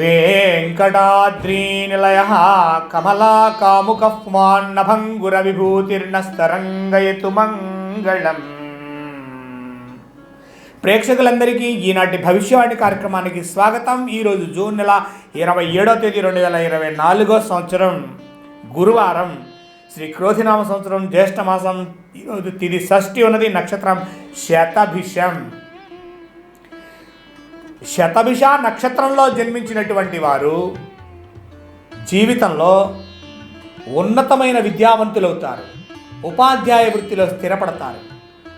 వెంకటాద్రీనిలయ కమలాకాముకమాన్నభంగుర విభూతిర్నస్తరంగయతు మంగళం ప్రేక్షకులందరికీ ఈనాటి భవిష్యవాణి కార్యక్రమానికి స్వాగతం. ఈరోజు జూన్ నెల ఇరవై ఏడో తేదీ రెండు వేల ఇరవై నాలుగో సంవత్సరం గురువారం. శ్రీ క్రోధినామ సంవత్సరం జ్యేష్ఠ మాసం. ఈరోజు తిది షష్ఠి ఉన్నది నక్షత్రం శతభిషం. శతభిష నక్షత్రంలో జన్మించినటువంటి వారు జీవితంలో ఉన్నతమైన విద్యావంతులవుతారు. ఉపాధ్యాయ వృత్తిలో స్థిరపడతారు.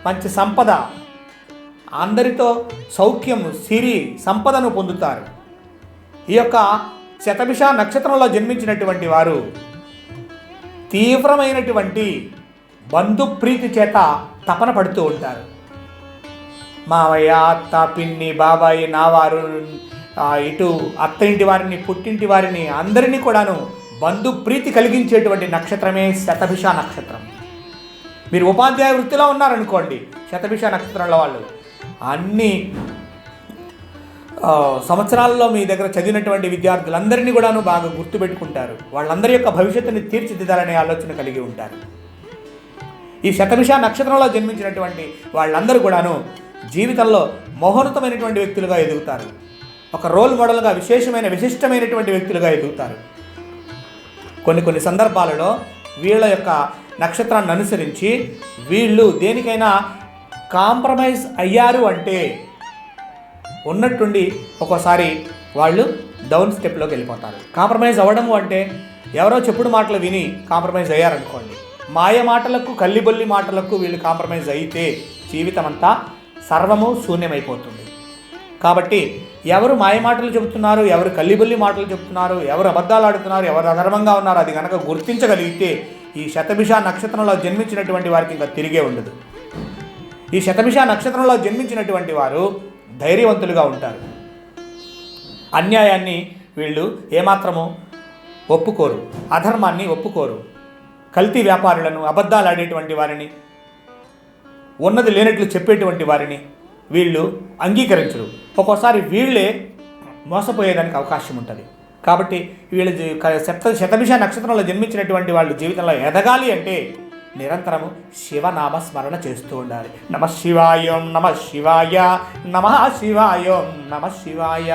మంచి సంపద అందరితో సౌఖ్యం సిరి సంపదను పొందుతారు. ఈ యొక్క శతభిష నక్షత్రంలో జన్మించినటువంటి వారు తీవ్రమైనటువంటి బంధుప్రీతి చేత తపన పడుతూ ఉంటారు. మావయ్య అత్త పిన్ని బాబాయి నావారు ఇటు అత్త ఇంటి వారిని పుట్టింటి వారిని అందరినీ కూడాను బంధు ప్రీతి కలిగించేటువంటి నక్షత్రమే శతభిష నక్షత్రం. మీరు ఉపాధ్యాయ వృత్తిలో ఉన్నారనుకోండి శతభిష నక్షత్రంలో వాళ్ళు. అన్ని సంవత్సరాల్లో మీ దగ్గర చదివినటువంటి విద్యార్థులందరినీ కూడాను బాగా గుర్తుపెట్టుకుంటారు. వాళ్ళందరి యొక్క భవిష్యత్తుని తీర్చిదిద్దాలనే ఆలోచన కలిగి ఉంటారు. ఈ శతభిష నక్షత్రంలో జన్మించినటువంటి వాళ్ళందరూ కూడాను జీవితంలో మహోన్నతమైనటువంటి వ్యక్తులుగా ఎదుగుతారు. ఒక రోల్ మోడల్గా విశేషమైన విశిష్టమైనటువంటి వ్యక్తులుగా ఎదుగుతారు. కొన్ని కొన్ని సందర్భాలలో వీళ్ళ యొక్క నక్షత్రాన్ని అనుసరించి వీళ్ళు దేనికైనా కాంప్రమైజ్ అయ్యారు అంటే ఉన్నట్టుండి ఒక్కోసారి వాళ్ళు డౌన్ స్టెప్లోకి వెళ్ళిపోతారు. కాంప్రమైజ్ అవ్వడము అంటే ఎవరో చెప్పుడు మాటలు విని కాంప్రమైజ్ అయ్యారనుకోండి. మాయ మాటలకు కల్లిబొల్లి మాటలకు వీళ్ళు కాంప్రమైజ్ అయితే జీవితం అంతా సర్వము శూన్యమైపోతుంది. కాబట్టి ఎవరు మాయ మాటలు చెబుతున్నారు ఎవరు కల్లిబుల్లి మాటలు చెబుతున్నారు ఎవరు అబద్ధాలు ఆడుతున్నారు ఎవరు అధర్మంగా ఉన్నారు అది కనుక గుర్తించగలిగితే ఈ శతభిష నక్షత్రంలో జన్మించినటువంటి వారికి ఇంకా తిరిగే ఉండదు. ఈ శతభిష నక్షత్రంలో జన్మించినటువంటి వారు ధైర్యవంతులుగా ఉంటారు. అన్యాయాన్ని వీళ్ళు ఏమాత్రము ఒప్పుకోరు అధర్మాన్ని ఒప్పుకోరు. కల్తీ వ్యాపారులను అబద్ధాలు ఆడేటువంటి వారిని ఉన్నది లేనట్లు చెప్పేటువంటి వారిని వీళ్ళు అంగీకరించరు. ఒక్కోసారి వీళ్ళే మోసపోయేదానికి అవకాశం ఉంటుంది. కాబట్టి వీళ్ళ సప్త శతభిష నక్షత్రంలో జన్మించినటువంటి వాళ్ళు జీవితంలో ఎదగాలి అంటే నిరంతరము శివనామ స్మరణ చేస్తూ ఉండాలి. నమ శివాయం నమ శివాయ నమ శివాయం నమ శివాయ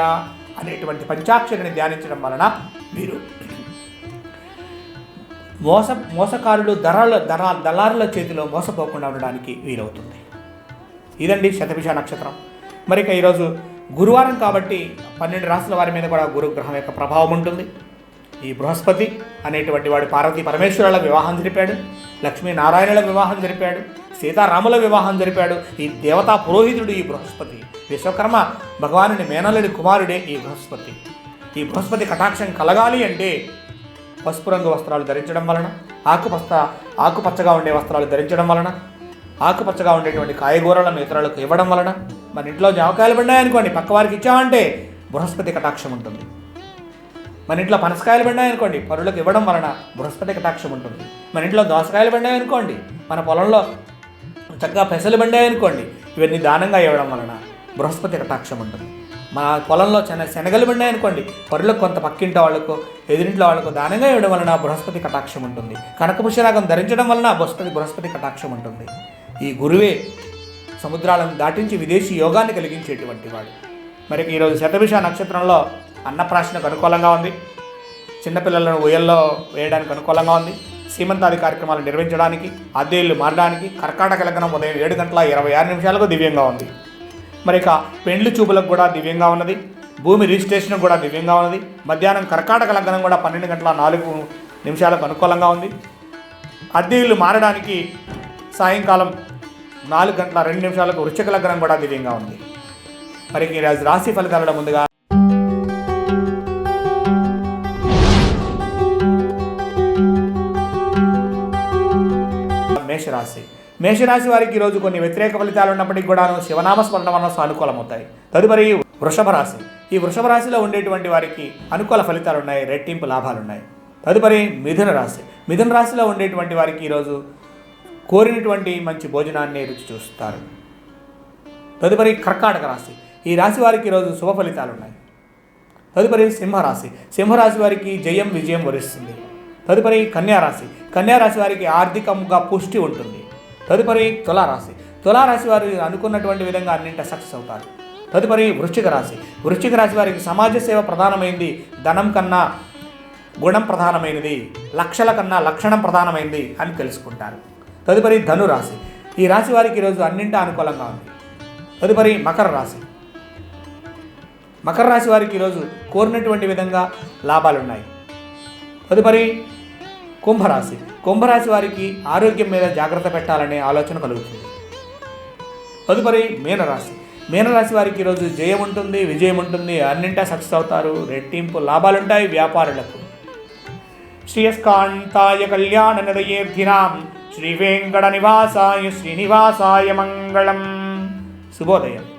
అనేటువంటి పంచాక్షరిని ధ్యానించడం వలన వీరు మోస మోసకారులు దరాల దరా దళారుల చేతిలో మోసపోకుండా ఉండడానికి వీలవుతుంది. ఇదండి శతభిష నక్షత్రం. మరిక ఈరోజు గురువారం కాబట్టి పన్నెండు రాష్ట్రాల వారి మీద కూడా గురుగ్రహం యొక్క ప్రభావం ఉంటుంది. ఈ బృహస్పతి అనేటువంటి వాడు పార్వతీ పరమేశ్వరుల వివాహం జరిపాడు లక్ష్మీనారాయణుల వివాహం జరిపాడు సీతారాముల వివాహం జరిపాడు ఈ దేవతా పురోహితుడు ఈ బృహస్పతి విశ్వకర్మ భగవానుని మేనలుడి కుమారుడే ఈ బృహస్పతి. ఈ బృహస్పతి కటాక్షం కలగాలి అంటే పసుపు రంగు వస్త్రాలు ధరించడం వలన ఆకుపచ్చ ఆకుపచ్చగా ఉండే వస్త్రాలు ధరించడం వలన ఆకుపచ్చగా ఉండేటువంటి కాయగూరలను ఇతరులకు ఇవ్వడం వలన మన ఇంట్లో జామకాయలు పడినాయనుకోండి పక్క వారికి ఇచ్చామంటే బృహస్పతి కటాక్షం ఉంటుంది. మన ఇంట్లో పనసకాయలు పడినాయనుకోండి పరులకు ఇవ్వడం వలన బృహస్పతి కటాక్షం ఉంటుంది. మన ఇంట్లో దోసకాయలు పడినాయనుకోండి మన పొలంలో చక్కగా పెసలు పడినాయనుకోండి ఇవన్నీ దానంగా ఇవ్వడం వలన బృహస్పతి కటాక్షం ఉంటుంది. మన పొలంలో చిన్న శనగలు పండాయనుకోండి. పరులకు కొంత పక్కింటి వాళ్ళకు ఎదురింట్లో వాళ్ళకు దానంగా ఇవ్వడం వలన బృహస్పతి కటాక్షం ఉంటుంది. కనకపుష్యరాగం ధరించడం వలన బృహస్పతి బృహస్పతి కటాక్షం ఉంటుంది. ఈ గురువే సముద్రాలను దాటించి విదేశీ యోగాన్ని కలిగించేటువంటి వాడు. మరి ఈరోజు శతభిష నక్షత్రంలో అన్నప్రాశనకు అనుకూలంగా ఉంది. చిన్నపిల్లలను ఉయ్యల్లో వేయడానికి అనుకూలంగా ఉంది. సీమంతాది కార్యక్రమాలు నిర్వహించడానికి అద్దెళ్ళు మారడానికి కర్కాటక లగ్నం ఉదయం ఏడు గంటల ఇరవై ఆరు నిమిషాలకు దివ్యంగా ఉంది. మరి ఇక పెండ్లి చూపులకు కూడా దివ్యంగా ఉన్నది. భూమి రిజిస్ట్రేషన్ కూడా దివ్యంగా ఉన్నది. మధ్యాహ్నం కర్కాటక లగ్నం కూడా పన్నెండు గంటల నాలుగు నిమిషాలకు అనుకూలంగా ఉంది. అద్దె ఇల్లు మారడానికి సాయంకాలం నాలుగు గంటల రెండు నిమిషాలకు వృశ్చిక లగ్నం కూడా దివ్యంగా ఉంది. మరి ఈ రాశి- రాశి ఫలితాలలో ముందుగా మేషరాశి. మేషరాశి వారికి ఈరోజు కొన్ని వ్యతిరేక ఫలితాలు ఉన్నప్పటికీ కూడాను శివనామ స్మరణ వలన సానుకూలమవుతాయి. తదుపరి వృషభ రాశి. ఈ వృషభ రాశిలో ఉండేటువంటి వారికి అనుకూల ఫలితాలు ఉన్నాయి రెట్టింపు లాభాలు ఉన్నాయి. తదుపరి మిథున రాశి. మిథున రాశిలో ఉండేటువంటి వారికి ఈరోజు కోరినటువంటి మంచి భోజనాన్ని రుచి చూస్తారు. తదుపరి కర్కాటక రాశి. ఈ రాశి వారికి ఈరోజు శుభ ఫలితాలు ఉన్నాయి. తదుపరి సింహరాశి సింహరాశి వారికి జయం విజయం వరిస్తుంది. తదుపరి కన్యారాశి కన్యారాశి వారికి ఆర్థికంగా పుష్టి ఉంటుంది. తదుపరి తులారాశి. తులారాశి వారు అనుకున్నటువంటి విధంగా అన్నింట సక్సెస్ అవుతారు. తదుపరి వృశ్చిక రాశి. వృశ్చిక రాశి వారికి సమాజ సేవ ప్రధానమైంది. ధనం కన్నా గుణం ప్రధానమైనది. లక్షల కన్నా లక్షణం ప్రధానమైనది అని తెలుసుకుంటారు. తదుపరి ధనురాశి. ఈ రాశి వారికి ఈరోజు అన్నింటా అనుకూలంగా ఉంది. తదుపరి మకర రాశి. మకర రాశి వారికి ఈరోజు కోరినటువంటి విధంగా లాభాలున్నాయి. తదుపరి కుంభరాశి. కుంభరాశి వారికి ఆరోగ్యం మీద జాగ్రత్త పెట్టాలనే ఆలోచన కలుగుతుంది. తదుపరి మీనరాశి. మీనరాశి వారికి ఈరోజు జయం ఉంటుంది విజయం ఉంటుంది అన్నింటా సక్సెస్ అవుతారు రెట్టింపు లాభాలుంటాయి వ్యాపారులకు. శ్రీయస్కాంతాయ కళ్యాణ నిరయేర్థినాం శ్రీ వెంకట నివాసాయ శ్రీనివాసాయ మంగళం. శుభోదయం.